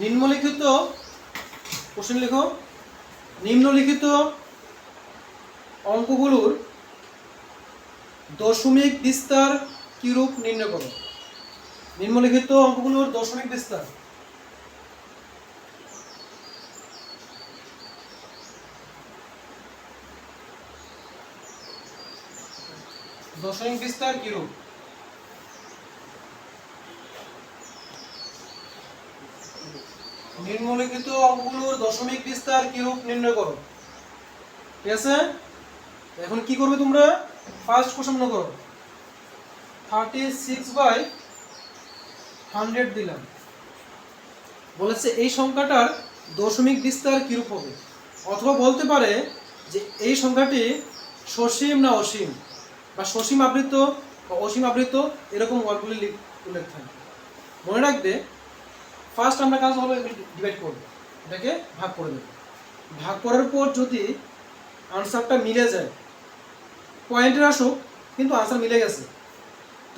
নিম্নলিখিত কোশ্চেন লেখো। নিম্নলিখিত অঙ্কগুলোর দশমিক বিস্তার কিরূপ নির্ণয় করো? নিম্নলিখিত অঙ্কগুলোর দশমিক বিস্তার। দশমিক বিস্তার কিরূপ? নিম্নলিখিত অঙ্কগুলোর দশমিক বিস্তার কিরূপ নির্ণয় করো। ঠিক আছে? এখন কি করবে তোমরা? ফার্স্ট কোশ্চেন মনে করো। থার্টি সিক্স বাই হান্ড্রেড দিলাম। বলেছে এই সংখ্যাটার দশমিক বিস্তার কিরূপ হবে? অথবা বলতে পারে যে এই সংখ্যাটি সসীম না অসীম? বা সসীম আবৃত বা অসীম আবৃত এরকম গল্পগুলি লিখ- উল্লেখ থাকে। মনে রাখবে ফার্স্ট আমরা কাজ হলো ডিভাইড করব। এটাকে ভাগ করে দেবো। ভাগ করার পর যদি আনসারটা মিলে যায় পয়েন্টের আসুক, কিন্তু আনসার মিলে গেছে,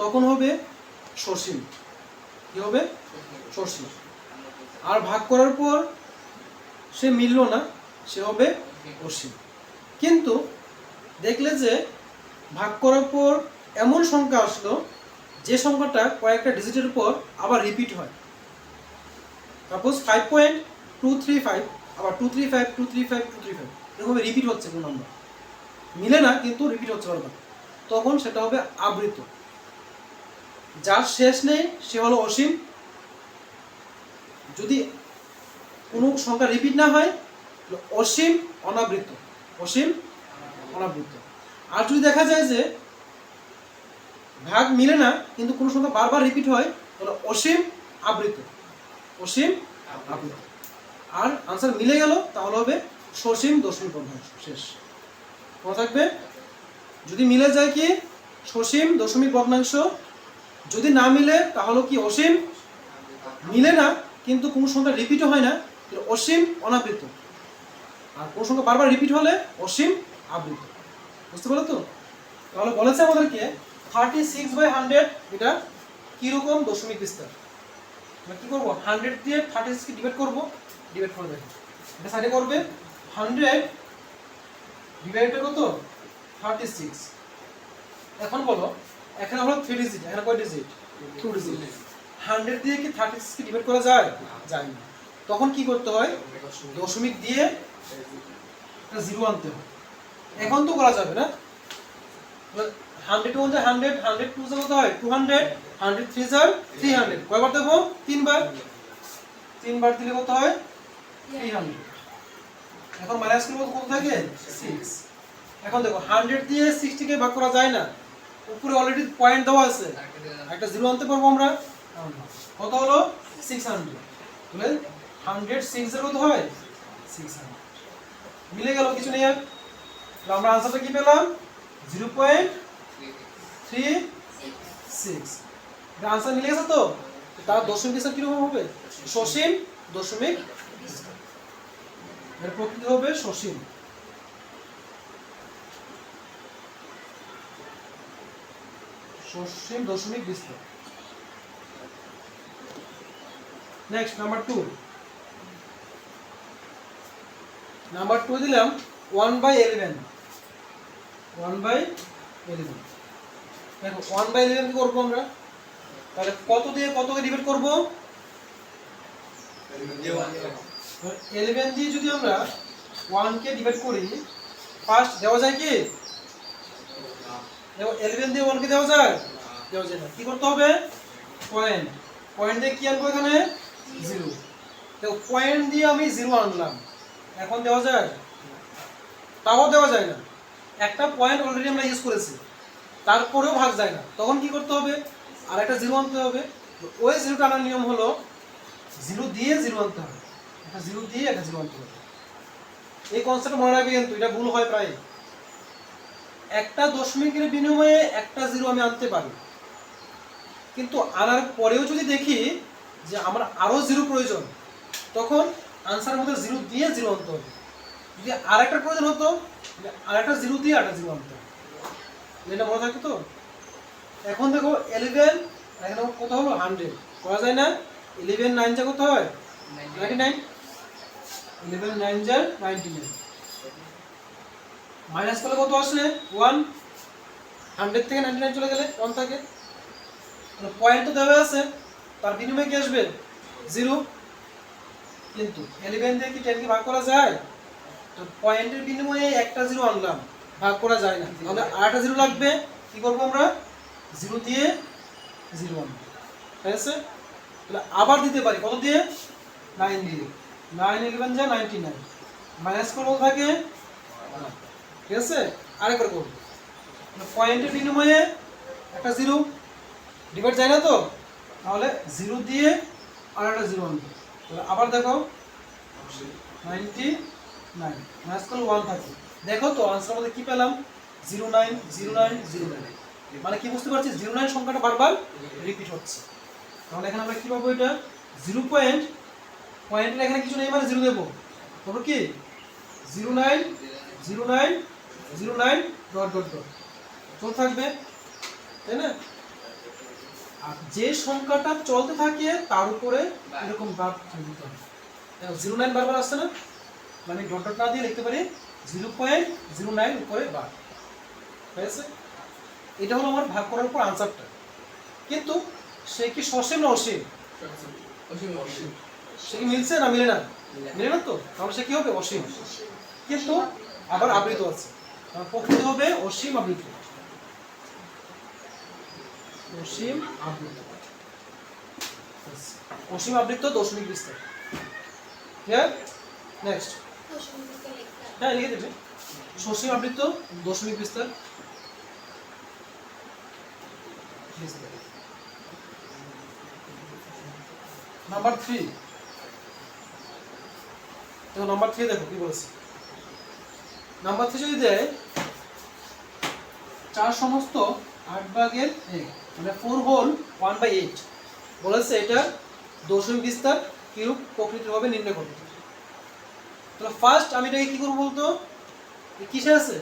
তখন হবে সসীম কি হবে? সসীম আর ভাগ করার পর সে মিললো না, সে হবে অসীম। কিন্তু দেখলে যে ভাগ করার পর এমন সংখ্যা আসলো, যে সংখ্যাটা কয়েকটা ডিজিটের পর আবার রিপিট হয়। Suppose five point two three five আবার two three five two three five two three five এরকম রিপিট হচ্ছে কোনো নাম্বার মিলে না, কিন্তু রিপিট হচ্ছে বারবার তখন সেটা হবে আবৃত। যার শেষ নেই, সে হলো অসীম। যদি কোনো সংখ্যা রিপিট না হয় অসীম অনাবৃত। অসীম অনাবৃত। আর যদি দেখা যায় যে ভাগ মিলে না, কিন্তু কোনো সংখ্যা বারবার রিপিট হয়, তাহলে অসীম আবৃত। অসীম আর আনসার মিলে গেল, তাহলে হবে সসীম দশমিক ভগ্নাংশ শেষ। মনে থাকবে? যদি মিলে যায় কি? সসীম দশমিক ভগ্নাংশ। যদি না মিলে, তাহলে কি অসীম? মিলে না, কিন্তু কোনো সংখ্যা রিপিটও হয় না অসীম অনাবৃত। আর কোনো সংখ্যা বারবার রিপিট হলে অসীম আবৃত। বুঝতে পারল তো? তাহলে বলেছে আমাদেরকে থার্টি সিক্স বাই হান্ড্রেড এটা কীরকম দশমিক বিস্তার? আমরা কি করব? হান্ড্রেড দিয়ে থার্টি সিক্সকে ডিভাইড করব ডিভাইড করে দেখো। এটা সাইডে করবে হান্ড্রেড ডিভাইডেড কত? থার্টি সিক্স এখন বলো এখানে হলো থ্রি ডিজিট এখানে কয় ডিজিট টু ডিজিট হান্ড্রেড দিয়ে কি থার্টি সিক্সকে ডিভাইড করা যায়? যায় না। তখন কি করতে হয়? দশমিক দিয়ে জিরো আনতে হয়। এখন তো করা যাবে না। হান্ড্রেড ওয়ান যায় হান্ড্রেড হান্ড্রেড টু যা কত হয় টু হান্ড্রেড হান্ড্রেড থ্রি যার থ্রি হান্ড্রেড কয়বার দেবো তিনবার। তিনবার দিলে কত হয়? থ্রি হান্ড্রেড এখন মাইনাস করব কত থাকে? সিক্স এখন দেখো হান্ড্রেড দিয়ে সিক্সটিকে ভাগ করা যায় না। উপরে অলরেডি পয়েন্ট দেওয়া আছে। একটা জিরো আনতে পারব আমরা। কত হলো? সিক্স হান্ড্রেড তাহলে হান্ড্রেড সিক্স কত হয়? সিক্স হান্ড্রেড মিলে গেল কিছু নেই আর আমরা আনসারটা কি পেলাম? Zero point three six answer মিলে গেছে তো? তার দশমিক বিস্তার কীরকম হবে? সসীম দশমিক। এর প্রকৃতি হবে সসীম। সসীম দশমিক বিস্তার। Next number two number two দিলাম one by eleven one by eleven দেখো ওয়ান বাই ইলেভেন কি করব আমরা? তাহলে কত দিয়ে কতকে ডিভাইড করব? ইলেভেন দিয়ে যদি আমরা ওয়ানকে ডিভাইড করি ফার্স্ট দেওয়া যায় কি? দেখো ইলেভেন দিয়ে ওয়ানকে দেওয়া যায়? দেওয়া যায় না। কি করতে হবে? পয়েন্ট পয়েন্ট দিয়ে কি আনব এখানে? জিরো দেখো পয়েন্ট দিয়ে আমি জিরো আনলাম। এখন দেওয়া যায়? তাও দেওয়া যায় না। একটা পয়েন্ট অলরেডি আমরা ইউজ করেছি। তারপরেও ভাগ যায় না। তখন কি করতে হবে? আর একটা জিরো আনতে হবে। ওই জিরোটা আনার নিয়ম হলো, জিরো দিয়ে জিরো আনতে হবে। একটা জিরো দিয়ে একটা জিরো আনতে হবে। এই কনসেপ্ট মনে রাখবে কিন্তু, এটা ভুল হয় প্রায়। একটা দশমিকের বিনিময়ে একটা জিরো আমি আনতে পারি। কিন্তু আনার পরেও যদি দেখি যে আমার আরও জিরো প্রয়োজন, তখন আনসারের মধ্যে জিরো দিয়ে জিরো আনতে হবে। যদি আর একটা প্রয়োজন হতো আর একটা জিরো দিয়ে আরেকটা জিরো আনতে হবে। এটা মনে থাকে তো? এখন দেখো ইলেভেন আর এখানে কত হলো? হান্ড্রেড করা যায় না? ইলেভেন নাইন যা কত হয়? নাইনটি নাইন ইলেভেন নাইন যা নাইনটি নাইন মাইনাস করলে কত আসলে ওয়ান হান্ড্রেড থেকে নাইনটি নাইন চলে গেলে ওয়ান থাকে। পয়েন্ট তো দেওয়া আছে। তার বিনিময়ে কি আসবে? জিরো কিন্তু এলিভেন দিয়ে কি টেনকে ভাগ করা যায়? তো পয়েন্টের বিনিময়ে একটা জিরো আনলাম। ভাগ করা যায় না। তাহলে আরেকটা জিরো লাগবে। কি করব আমরা? জিরো দিয়ে জিরো আনব। ঠিক আছে? তাহলে আবার দিতে পারি। কত দিয়ে? নাইন দিয়ে। নাইন ইলেভেন যা নাইনটি নাইন মাইনাস করব থাকে ঠিক আছে? আরেকবার করব। পয়েন্টের বিনিময়ে একটা জিরো ডিভাইড যায় না তো? তাহলে জিরো দিয়ে আর একটা জিরো আনব। তাহলে আবার দেখো নাইনটি নাইন মাইনাস করলে ওয়ান থাকে। দেখো তো আনসার মধ্যে কি পেলাম? Zero nine zero nine zero nine মানে কি বুঝতে পারছি জিরো নাইন সংখ্যাটা বারবার রিপিট হচ্ছে। তাহলে এখানে আমরা কি পাবো এটা? জিরো পয়েন্ট পয়েন্টের এখানে কিছু নেই মানে জিরো দেবো। তারপর কি? Zero nine zero nine zero nine dot dot dot চলতে থাকবে, তাই না? আর যে সংখ্যাটা চলতে থাকে তার উপরে এরকম বাদ দিতে হবে। জিরো নাইন বারবার আসছে না? মানে ডট ডট না দিয়ে লিখতে পারি জিরো পয়েন্ট জিরো নাইন উপরে বার। হয়েছে এটা হলো আমার ভাগ করার পর আনসারটা কিন্তু সে কি সসীম না অসীম? সে কি মিলছে না মিলে না? মিলে না। তো? তাহলে সে কি হবে? অসীম। কিন্তু আবার আবৃত আছে। প্রকৃত হবে অসীম আবৃত। অসীম আবৃত। অসীম আবৃত দশমিক বিস্তার। ক্লিয়ার নেক্সট হ্যাঁ লিখে দেবে সসীম আবৃত দশমিক বিস্তার। নাম্বার থ্রি দেখো নাম্বার থ্রি দেখো কি বলেছে। নাম্বার থ্রি যদি দেয়, চার সমস্ত আট ভাগের এক মানে four whole one by eight বলেছে এটা দশমিক বিস্তার কিরূপ প্রকৃতির হবে নির্ণয় করতে তাহলে ফার্স্ট আমি এটাকে কি করব বলতো? কিসে আছে?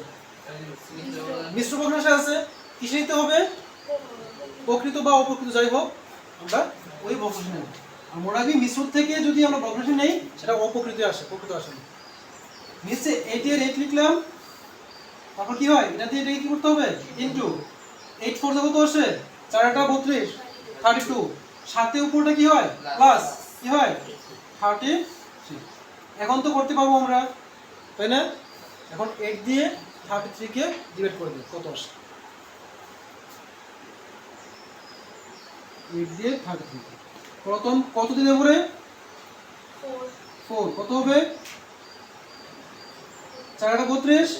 মিশ্র ভগ্নাংশে আছে? কিসে নিতে হবে? প্রকৃত বা অপ্রকৃত, যাই হোক, আমরা ওই ভগ্নাংশ নেব। আর রাখবি, মিশ্র থেকে যদি আমরা ভগ্নাংশ নেই, সেটা অপ্রকৃত আসে, প্রকৃত আসে না। নিচে এইট এর এইট লিখলাম, তারপর কি হয়? এটা দিয়ে এটাকে কি করতে হবে? ইন্টু এইট ফোর কত আসে চারটা বত্রিশ থার্টি টু সাথে উপরটা কি হয়? প্লাস কি হয়? থার্টি থ্রি এখন তো করতে পারব আমরা তাই না? এখন এইট দিয়ে থার্টি থ্রিকে ডিভাইড করে দিই কত আসে? এইট দিয়ে থার্টি থ্রি প্রথম কত দিনের পরে ফোর কত হবে? চারটা বত্রিশ।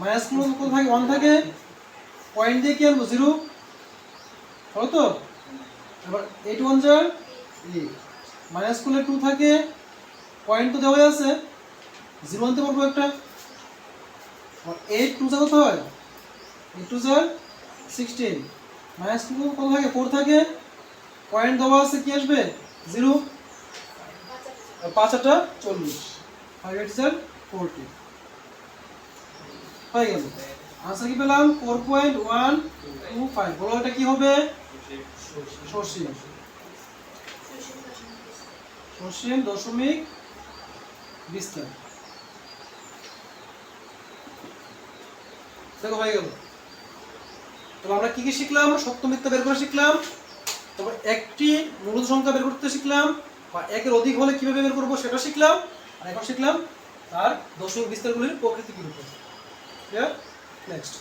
মাইনাস কোনো কত থাকে ওয়ান থাকে। পয়েন্ট দিয়ে কি আনব? জিরো হলো তো? এবার এইট ওয়ান যার মাইনাস করলে টু থাকে। পয়েন্ট তো দেওয়াই আছে? জিরো আনতে পারব একটা। এইট টু যা কত হয়? এইট টু যার সিক্সটিন মাইনাস টু কত থাকে? ফোর থাকে। পয়েন্ট দেওয়া আছে, কি আসবে? জিরো পাঁচ আটটা চল্লিশ। ফাইভ এইট যার ফোরটি হয়ে গেল আনসার কি পেলাম? Four point one two five বলো এটা কি হবে? সসীম সসীম দশমিক বিস্তার দেখো, হয়ে গেল। তাহলে আমরা কি কি শিখলাম? সত্য মিথ্যা বের করে শিখলাম। তারপর একটি মূলত সংখ্যা বের করতে শিখলাম। বা একের অধিক হলে কীভাবে বের করব সেটা শিখলাম। আর এখন শিখলাম তার দশমিক বিস্তারগুলির প্রকৃতি কি রূপে নেক্সট